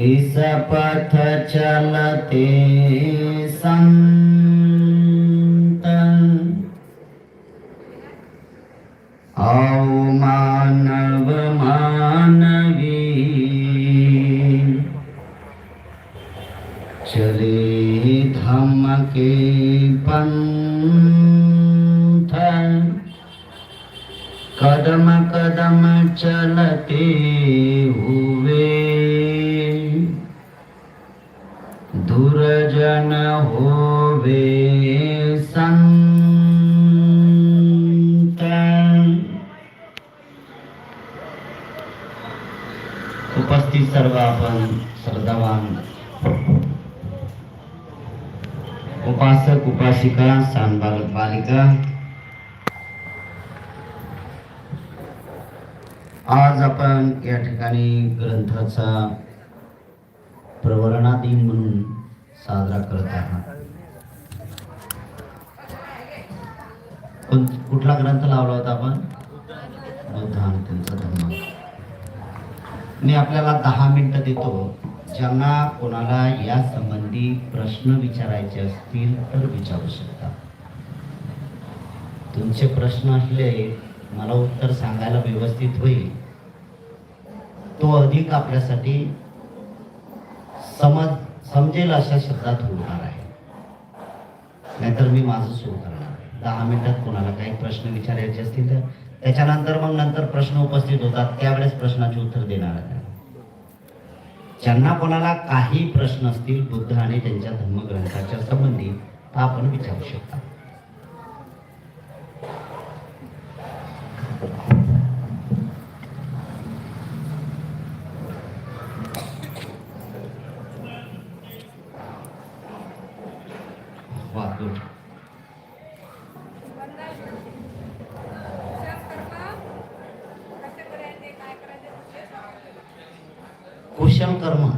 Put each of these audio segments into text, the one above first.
इस पथ चलते संत। आओ मानव मानवी चले धम के पंथ। कदम कदम चलते हुए जन होवे संत उपस्थित सर्व आपण श्रद्धावान। उपासक उपासिका सान बालक। बालिका आज आपण या ठिकाणी ग्रंथाचा प्रवरणा दिन म्हणून साजरा करत आहात कुठला ग्रंथ लावला होता आपण? बुद्ध आणि त्यांचा धर्म. मी आपल्याला दहा मिनिटं देतो. ज्यांना कोणाला या संबंधी प्रश्न विचारायचे असतील तर विचारू शकता. तुमचे प्रश्न असले मला उत्तर सांगायला व्यवस्थित होईल. तो अधिक आपल्यासाठी समज समजेल अशा शब्दात होणार आहे. नाहीतर मी माझं सुरू करणार आहे दहा मिनिटात कोणाला काही प्रश्न विचारायचे असतील तर त्याच्यानंतर मग नंतर प्रश्न उपस्थित होतात. त्यावेळेस प्रश्नाचे उत्तर देणार आहे. ज्यांना कोणाला काही प्रश्न असतील बुद्ध आणि त्यांच्या धर्मग्रंथाच्या संबंधी आपण विचारू शकता. वा गुड कर्म.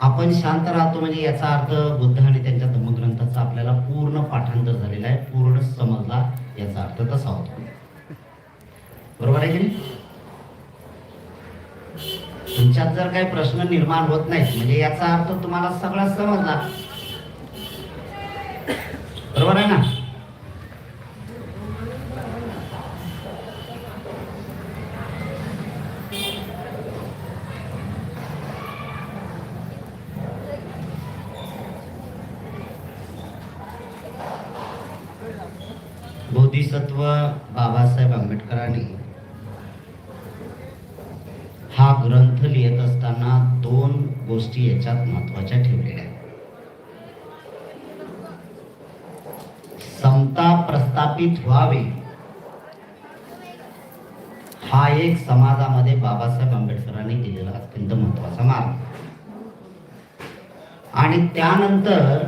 आपण शांत राहतो म्हणजे याचा अर्थ बुद्ध आणि त्यांच्या धर्मग्रंथाचा आपल्याला पूर्ण पाठांतर झालेला आहे पूर्ण समजला याचा अर्थ तसा होतो. बरोबर आहे की नाही? तुमच्यात जर काही प्रश्न निर्माण होत नाहीत म्हणजे याचा अर्थ तुम्हाला सगळा समजला. बरोबर आहे ना? बोधिसत्व बाबासाहेब आंबेडकरांनी हा ग्रंथ लिहित असताना दोन गोष्टी याच्यात महत्त्वाच्या ठेवलेल्या आहेत. समता प्रस्थापित व्हावी. हा एक समाजामध्ये बाबासाहेब आंबेडकरांनी दिलेला अत्यंत महत्त्वाचा मार्ग. आणि त्यानंतर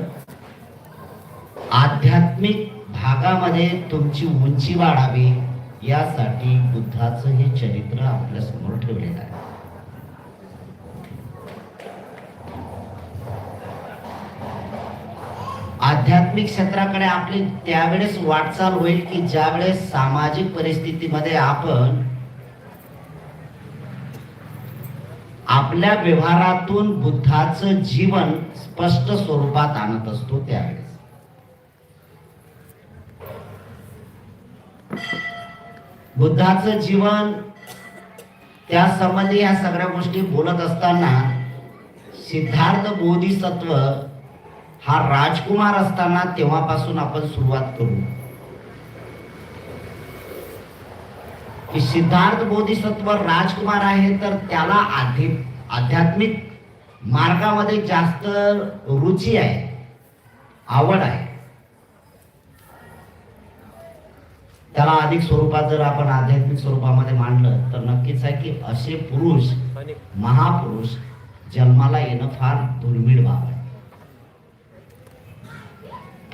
आध्यात्मिक भागामध्ये तुमची उंची वाढावी यासाठी बुद्धाचं हे चरित्र आपल्यासमोर ठेवलेलं आहे. आध्यात्मिक क्षेत्राकडे आपली त्यावेळेस वाटचाल होईल की ज्यावेळेस सामाजिक परिस्थितीमध्ये आपण आपल्या व्यवहारातून बुद्धाचं जीवन स्पष्ट स्वरूपात आणत असतो त्यावेळेस. बुद्धाचं जीवन त्या संबंधी या सगळ्या गोष्टी बोलत असताना सिद्धार्थ बोधिसत्व हा राजकुमार असताना तेव्हापासून आपण सुरुवात करू. की सिद्धार्थ बोधिसत्व राजकुमार आहे तर त्याला आधी आध्यात्मिक मार्गामध्ये जास्त रुची आहे आवड आहे. त्याला अधिक स्वरूपात जर आपण आध्यात्मिक स्वरूपामध्ये मांडलं तर नक्कीच आहे की असे पुरुष महापुरुष जन्माला येणं फार दुर्मिळ बाब आहे.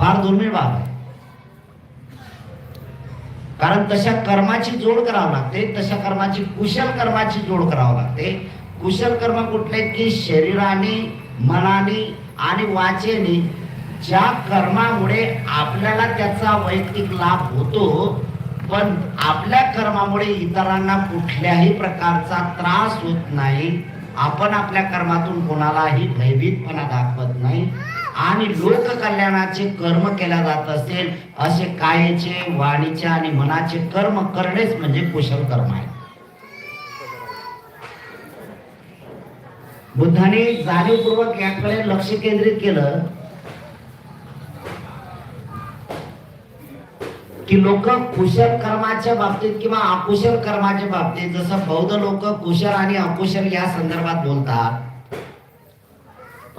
फार दुर्मिळ बाब आहे. कारण तशा कर्माची जोड करावं लागते तशा कर्माची कुशल कर्माची जोड करावं लागते. कुशल कर्म कुठले की शरीराने मनाने आणि वाचेने ज्या कर्मामुळे आपल्याला त्याचा वैयक्तिक लाभ होतो पण आपल्या कर्मामुळे इतरांना कुठल्याही प्रकारचा त्रास होत नाही. आपण आपल्या कर्मातून कोणालाही भयभीतपणा दाखवत नाही. आणि लोककल्याणाचे कर्म केला जात असेल असे कायेचे वाणीचे आणि मनाचे कर्म करणेच म्हणजे कुशल कर्म आहे. बुद्धाने जाणीवपूर्वक याकडे लक्ष केंद्रित केलं की लोक कुशल कर्माच्या बाबतीत किंवा अकुशल कर्माच्या बाबतीत जसं बौद्ध लोक कुशल आणि अकुशल या संदर्भात बोलतात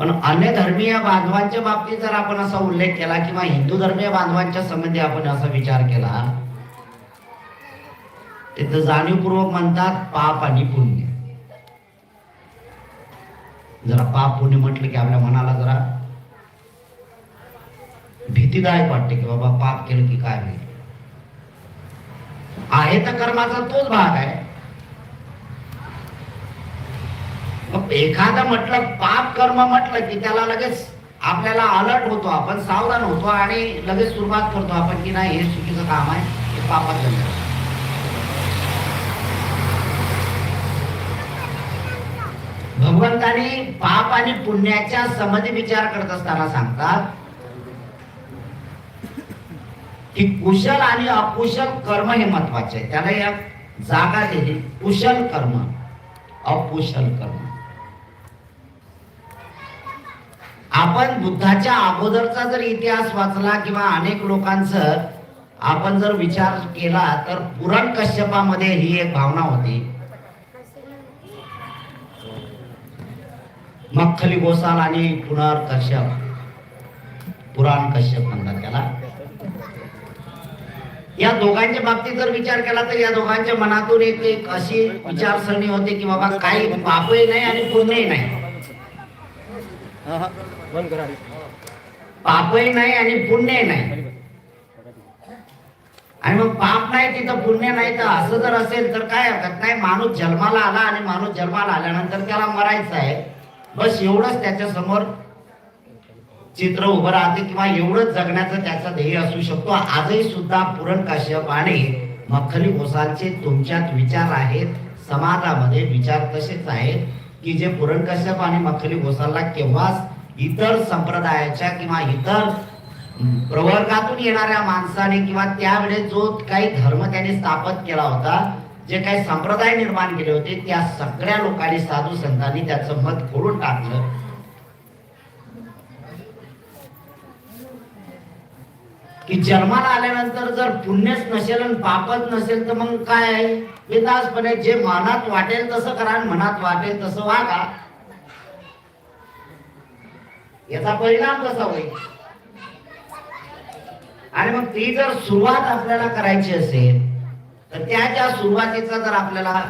पण अन्य धर्मीय बांधवांच्या बाबतीत जर आपण असा उल्लेख केला किंवा हिंदू धर्मीय बांधवांच्या संबंधी आपण असा विचार केला तिथं जाणीवपूर्वक म्हणतात पाप आणि पुण्य. जरा पाप पुण्य म्हटलं की आपल्या मनाला जरा भीतीदायक वाटते की बाबा पाप केलं की काय होईल? आहे तर कर्माचा तोच भाग आहे. मग एखादं म्हटलं पाप कर्म म्हटलं की त्याला लगेच आपल्याला अलर्ट होतो आपण सावधान होतो आणि लगेच सुरुवात करतो आपण की नाही हे चुकीचं काम आहे हे पापात झालं भगवंताने पाप आणि पुण्याच्या समधी विचार करत असताना सांगतात की कुशल आणि अकुशल कर्म हे महत्त्वाचे आहे. त्याला या जागा दिली कुशल कर्म अकुशल कर्म. आपण बुद्धाच्या अगोदरचा जर इतिहास वाचला किंवा अनेक लोकांचं आपण जर विचार केला तर पुरण कश्यपामध्ये ही एक भावना होती. मख्खली गोसाल आणि पुनर कश्यप पुराण कश्यप म्हणतात त्याला. या दोघांच्या बाबतीत जर विचार केला तर या दोघांच्या मनातून एक एक अशी विचारसरणी होती की बाबा काही पापही नाही आणि पुण्यही नाही. पापही नाही आणि पुण्यही नाही. आणि मग पाप नाही तिथं पुण्य नाही तर असं जर असेल तर काय हरकत नाही. माणूस जन्माला आला आणि माणूस जन्माला आल्यानंतर त्याला मरायचं आहे. बस एवढंच त्याच्यासमोर चित्र उभं राहते किंवा एवढंच जगण्याचं त्याचं ध्येय असू शकतो. आजही सुद्धा पुरण काश्यप आणि मखली घोसालचे तुमच्यात विचार आहेत समाजामध्ये विचार तसेच आहेत. की जे पुरणकश्यप आणि मखली घोसालला केव्हाच इतर संप्रदायाच्या किंवा इतर प्रवर्गातून येणाऱ्या माणसाने किंवा त्यावेळेस जो काही धर्म त्यांनी स्थापित केला होता जे काही संप्रदाय निर्माण केले होते त्या सगळ्या लोकांनी साधू संतांनी त्याचं मत खोडून टाकलं. की जन्माला आल्यानंतर जर पुण्यच नसेल आणि पापच नसेल तर मग काय आहे? बिंदासपणे जे मनात वाटेल तसं करा आणि मनात वाटेल तसं वागा. याचा परिणाम कसा होईल? आणि मग ती जर सुरुवात आपल्याला करायची असेल तर त्या ज्या सुरुवातीचा जर आपल्याला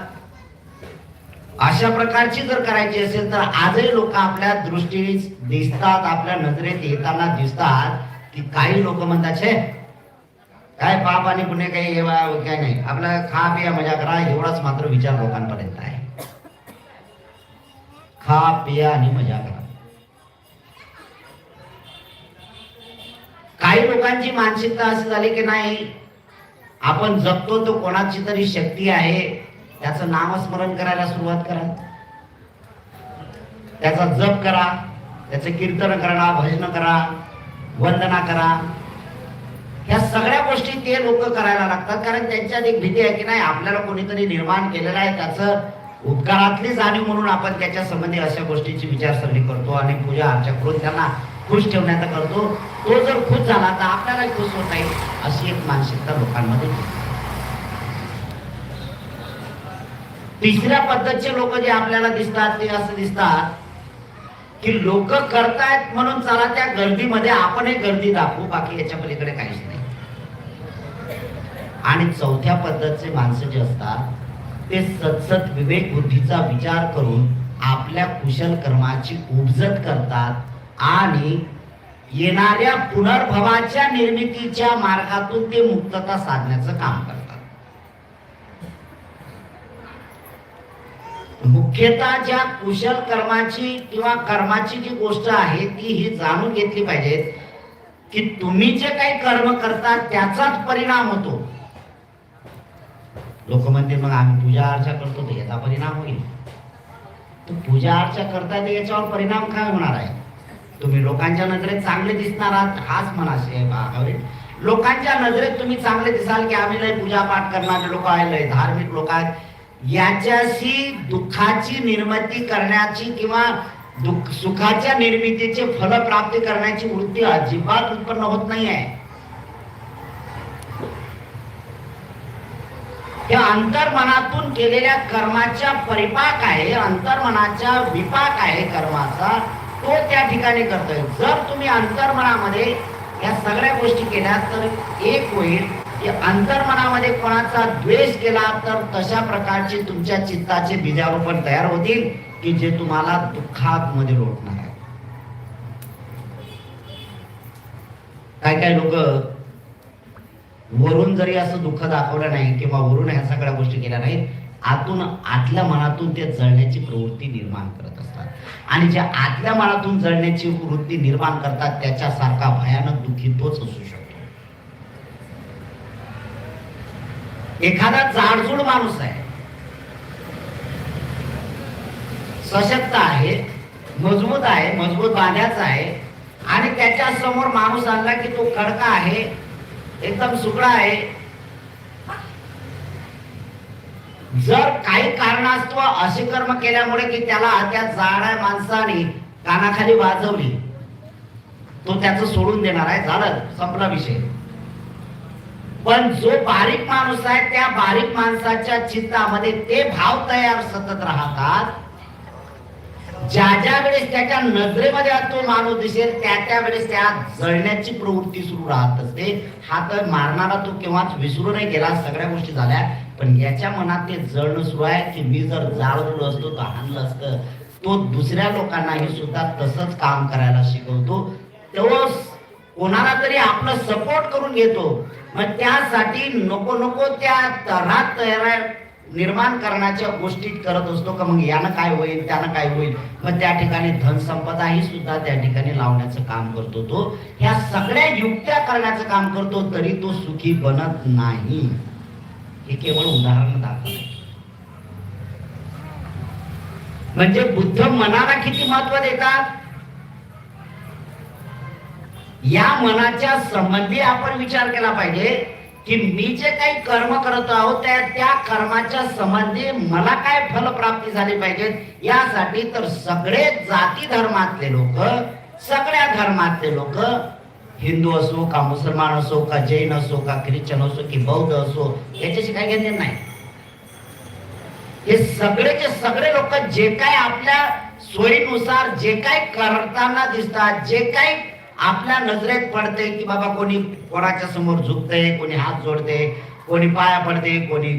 अशा प्रकारची जर करायची असेल तर आजही लोक आपल्या दृष्टीस दिसतात आपल्या नजरेत येताना दिसतात. की काही लोक म्हणतात छे काय पाप आणि पुण्य काही हे काय नाही. आपला खा पिया मजा करा एवढाच मात्र विचार लोकांपर्यंत आहे. खा पिया आणि मजा करा. काही लोकांची मानसिकता अशी झाली की नाही आपण जगतो तो कोणाची तरी शक्ती आहे त्याचं नामस्मरण करायला सुरुवात करा. त्याचा जप करा त्याचे कीर्तन करा भजन करा वंदना करा. ह्या सगळ्या गोष्टी ते लोक करायला लागतात कारण त्यांच्यात एक भीती आहे की नाही आपल्याला कोणीतरी निर्माण केलेलं आहे त्याचं उपकारातली जाणीव म्हणून आपण त्याच्या संबंधी अशा गोष्टीची विचारसरणी करतो आणि पूजा अर्चा करून त्यांना खुश ठेवण्याचा करतो. तो जर खुश झाला तर आपल्याला खुश होता येईल अशी एक मानसिकता लोकांमध्ये तिसऱ्या पद्धतचे लोक जे आपल्याला दिसतात ते असं दिसतात की लोक करतायत म्हणून चला त्या गर्दीमध्ये आपण एक गर्दी दाखवू बाकी याच्या पलीकडे काहीच नाही. आणि चौथ्या पद्धतचे माणसं जे असतात ते सतसत विवेक बुद्धीचा विचार करून आपल्या कुशल कर्माची उपजत करतात आणि येणाऱ्या पुनर्भवाच्या निर्मितीच्या मार्गातून ते मुक्तता साधण्याचं काम करतात. मुख्यतः ज्या कुशल कर्माची किंवा कर्माची जी गोष्ट आहे ती ही जाणून घेतली पाहिजे की तुम्ही जे काही कर्म करता त्याचाच परिणाम होतो. लोक म्हणते मग आम्ही पूजा अर्चा करतो तर याचा परिणाम होईल. तर पूजा अर्चा करताय तर याच्यावर परिणाम काय होणार आहे? तुम्ही लोकांच्या नजरेत चांगले दिसणार आहात हाच मनाशी भावे लोकांच्या नजरेत तुम्ही चांगले दिसाल की आम्ही लय पूजा पाठ करणारे लोक आहे लय धार्मिक लोक आहेत. याच्याशी दुःखाची निर्मिती करण्याची किंवा दुःख सुखाच्या निर्मितीचे फल प्राप्ती करण्याची वृत्ती अजिबात उत्पन्न होत नाही आहे. हे अंतर्मनातून केलेल्या कर्माच्या परिपाक आहे अंतर्मनाच्या विपाक आहे कर्माचा तो त्या ठिकाणी करतोय. जर तुम्ही अंतर्मनामध्ये या सगळ्या गोष्टी केल्या तर एक होईल की अंतर्मनामध्ये कोणाचा द्वेष केला तर तशा प्रकारचे तुमच्या चित्ताचे बीजारोपण तयार होतील की जे तुम्हाला दुःखात मध्ये लोटणार आहे. काय काय लोक वरून जरी असं दुःख दाखवलं नाही किंवा वरून ह्या सगळ्या गोष्टी केल्या नाहीत आतून आतल्या मनातून ते जळण्याची प्रवृत्ती निर्माण करत असतात. आणि जे आतल्या मनातून जळण्याची वृत्ती निर्माण करतात त्याच्यासारखा भयानक दुःखी तोच असू शकतो. एखादा जाडजूड माणूस आहे. सशक्त आहे मजबूत आहे मजबूत बांध्याचा आहे आणि त्याच्यासमोर माणूस आणला की तो कडका आहे एकदम सुकडा आहे. जर काही कारणास्तव असे कर्म केल्यामुळे की त्याला त्या जाड्या माणसाने कानाखाली वाजवली तो त्याचं सोडून देणार आहे. झालं संपला विषय. पण जो बारीक माणूस आहे त्या बारीक माणसाच्या चित्तामध्ये ते भाव तयार सतत राहतात. ज्या ज्या वेळेस त्याच्या नजरेमध्ये तो माणूस दिसेल त्या त्या वेळेस त्या जळण्याची प्रवृत्ती सुरू राहत असते. हा तर मारणारा तो केव्हाच विसरू नाही गेला सगळ्या गोष्टी झाल्या. पण याच्या मनात ते जळणं सुरू आहे की मी जर जाळलो असतो तर हाणलं असतं. तो दुसऱ्या लोकांनाही सुद्धा तसंच काम करायला शिकवतो. तो कोणाला तरी आपलं सपोर्ट करून घेतो. मग त्यासाठी नको नको त्या तऱ्हा तयार निर्माण करण्याच्या गोष्टी करत असतो का? मग यानं काय होईल त्यानं काय होईल? मग त्या ठिकाणी धनसंपदाही सुद्धा त्या ठिकाणी लावण्याचं काम करतो तो. ह्या सगळ्या युक्त्या करण्याचं काम करतो तरी तो सुखी बनत नाही. हे केवळ उदाहरण दाखवलं म्हणजे बुद्ध मनाला किती महत्त्व देतात? या मनाच्या संबंधी आपण विचार केला पाहिजे की मी जे काही कर्म करत आहोत त्या त्या कर्माच्या संबंधी मला काय फलप्राप्ती झाली पाहिजे? यासाठी तर सगळे जाती धर्मातले लोक सगळ्या धर्मातले लोक हिंदू असो का मुसलमान असो का जैन असो का ख्रिश्चन असो की बौद्ध असो याच्याशी काही घेणे नाही. हे सगळेचे सगळे लोक जे काय आपल्या सोयीनुसार जे काय करताना दिसतात जे काही आपल्या नजरेत पडते की बाबा कोणी कोणाच्या समोर झुकते कोणी हात जोडते कोणी पाया पडते कोणी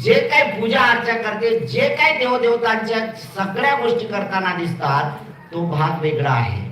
जे काय पूजा अर्चा करते जे काय देवदेवतांच्या सगळ्या गोष्टी करताना दिसतात तो भाग वेगळा आहे.